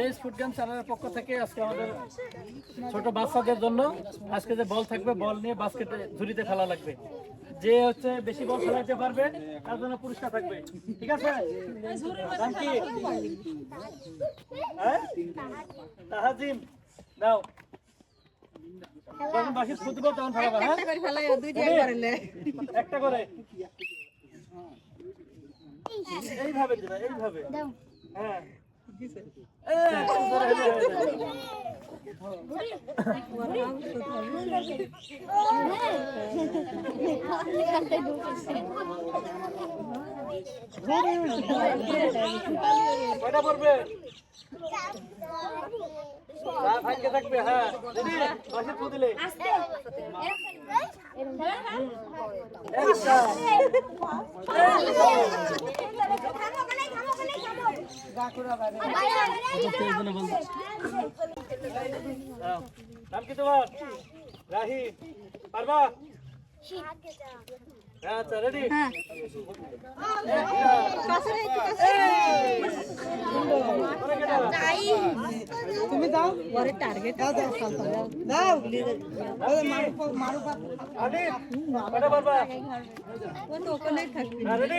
দেশ food game চ্যানেলের পক্ষ থেকে আজকে আমাদের ছোট বাচ্চাদের জন্য আজকে যে বল থাকবে বল নিয়ে বাস্কেটে ঝুড়িতে খেলা লাগবে। যে হচ্ছে বেশি বল খেলাতে পারবে তার জন্য পুরস্কার থাকবে। ঠিক আছে? নাম কি হ্যাঁ? তাহাজিম নাও। যখন ফুটবো তখন হ্যাঁ? একটা করে। এইভাবে দিবা এইভাবে। হ্যাঁ। কয়টা পড়বে? থাকবে হ্যাঁ। দিদি বাসে ফু দিলে। নাম কি তোমার রাহি পারবা আচ্ছা রেডি তুমি দাও। পরে টার্গেট দাও দাও দাও ও তো থাকবে রেডি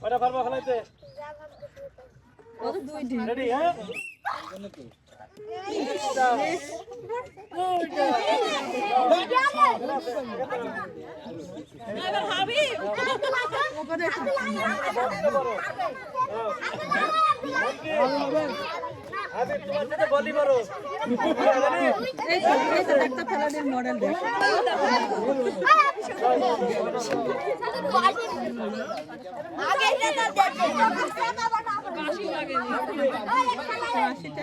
কয়টা পারবা খেলাইতে রেডি হ্যাঁ আদি তোমার সাথে এই তো এই তো একটা ফেলানির মডেল দেখ। আগে এটা না দেখে কাশি লাগে আশিটা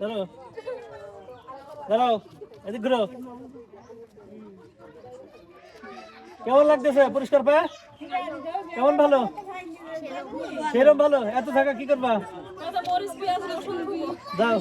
দাঁড়াও। দাঁড়াও এদিক ঘুরো। কেমন লাগতেছে? পরিষ্কার পায়? কেমন ভালো? সেরম ভালো? এত থাকা কি করবা? দাও।